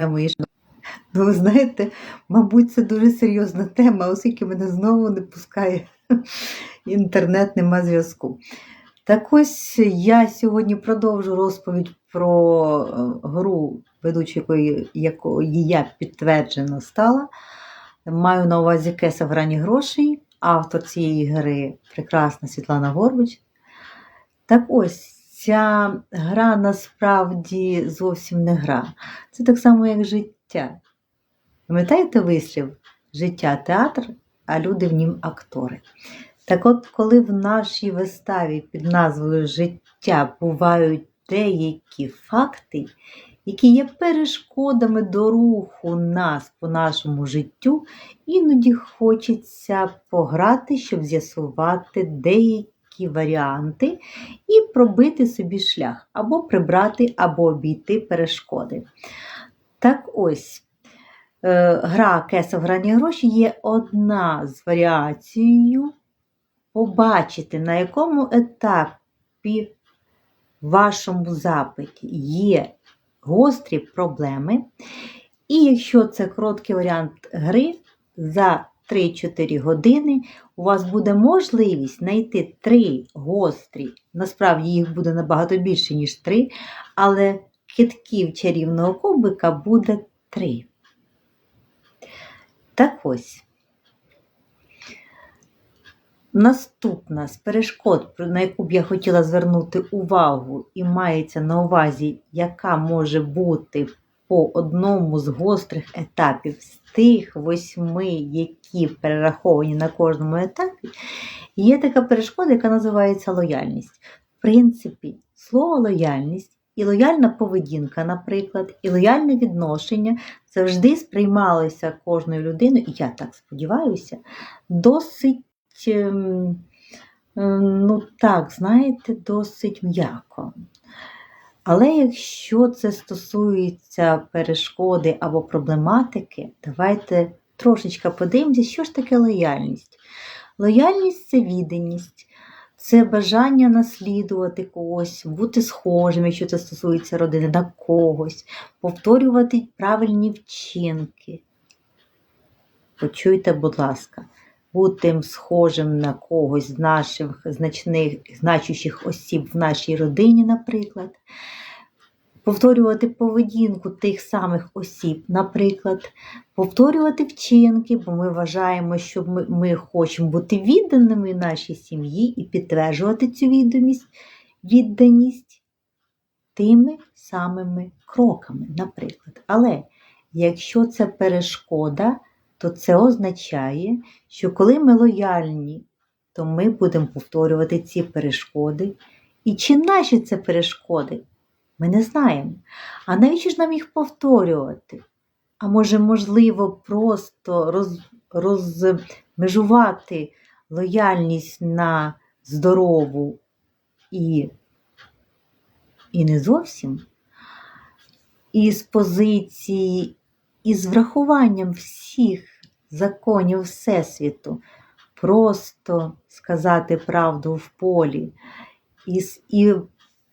мої. Ну, ви знаєте, мабуть, це дуже серйозна тема, оскільки мене знову не пускає інтернет, нема зв'язку. Так ось я сьогодні продовжу розповідь про е, гру, ведучою якої, якої я підтверджено стала. Маю на увазі Кеса в грані грошей, автор цієї гри прекрасна Світлана Горбич. Так ось ця гра насправді зовсім не гра. Це так само, як життя. Пам'ятаєте вислів життя театр, а люди в нім актори. Так от, коли в нашій виставі під назвою Життя бувають деякі факти, які є перешкодами до руху нас по нашому життю, іноді хочеться пограти, щоб з'ясувати деякі варіанти і пробити собі шлях, або прибрати, або обійти перешкоди. Так ось. Е, Гра Кеса в грані гроші є одна з варіацією побачити, на якому етапі в вашому запиті є гострі проблеми. І якщо це короткий варіант гри, за 3-4 години у вас буде можливість знайти три гострі, насправді їх буде набагато більше, ніж три, але китків чарівного кубика буде три. Так ось. Наступна з перешкод, на яку б я хотіла звернути увагу, і мається на увазі, яка може бути по одному з гострих етапів з тих восьми, які перераховані на кожному етапі, є така перешкода, яка називається лояльність. В принципі, слово лояльність і лояльна поведінка, наприклад, і лояльне відношення завжди сприймалися кожною людиною, і я так сподіваюся, досить, ем, ем, ну так, знаєте, досить м'яко. Але якщо це стосується перешкоди або проблематики, давайте трошечки подивимося, що ж таке лояльність. Лояльність це відданість, це бажання наслідувати когось, бути схожим, якщо це стосується родини, на когось, повторювати правильні вчинки. Почуйте, будь ласка, бути схожим на когось з наших значних, значущих осіб в нашій родині, наприклад. Повторювати поведінку тих самих осіб, наприклад, повторювати вчинки, бо ми вважаємо, що ми, ми хочемо бути відданими нашій сім'ї і підтверджувати цю відданість, відданість тими самими кроками, наприклад. Але якщо це перешкода, то це означає, що коли ми лояльні, то ми будемо повторювати ці перешкоди. І чи наші це перешкоди? Ми не знаємо. А навіщо ж нам їх повторювати? А може, можливо, просто роз, розмежувати лояльність на здорову і, і не зовсім? І з позиції, і з врахуванням всіх законів Всесвіту, просто сказати правду в полі і, і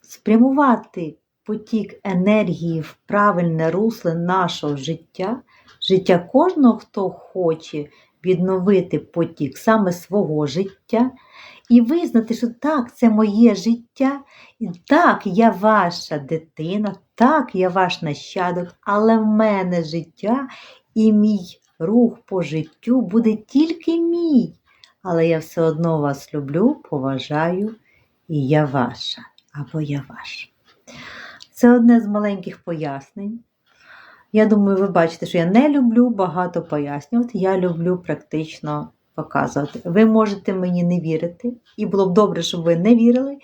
спрямувати потік енергії в правильне русло нашого життя, життя кожного, хто хоче відновити потік саме свого життя, і визнати, що так, це моє життя, і так, я ваша дитина, так, я ваш нащадок, але в мене життя і мій рух по життю буде тільки мій. Але я все одно вас люблю, поважаю, і я ваша або я ваш. Це одне з маленьких пояснень. Я думаю, ви бачите, що я не люблю багато пояснювати, я люблю практично показувати. Ви можете мені не вірити, і було б добре, щоб ви не вірили,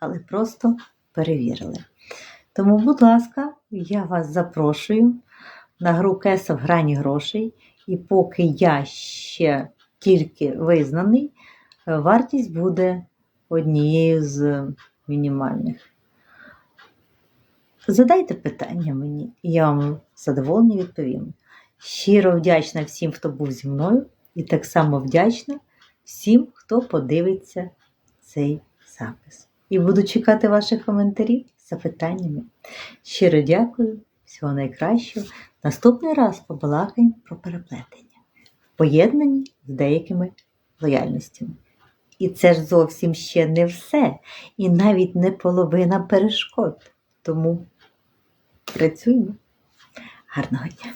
але просто перевірили. Тому, будь ласка, я вас запрошую на гру Кеса в грані грошей. І поки я ще тільки визнаний, вартість буде однією з мінімальних. Задайте питання мені, і я вам задоволення відповім. Щиро вдячна всім, хто був зі мною, і так само вдячна всім, хто подивиться цей запис. І буду чекати ваших коментарів з запитаннями. Щиро дякую Всього найкращого. Наступний раз побалакаємо про переплетення, поєднані з деякими лояльностями. І це ж зовсім ще не все, і навіть не половина перешкод. Тому працюємо. Гарного дня!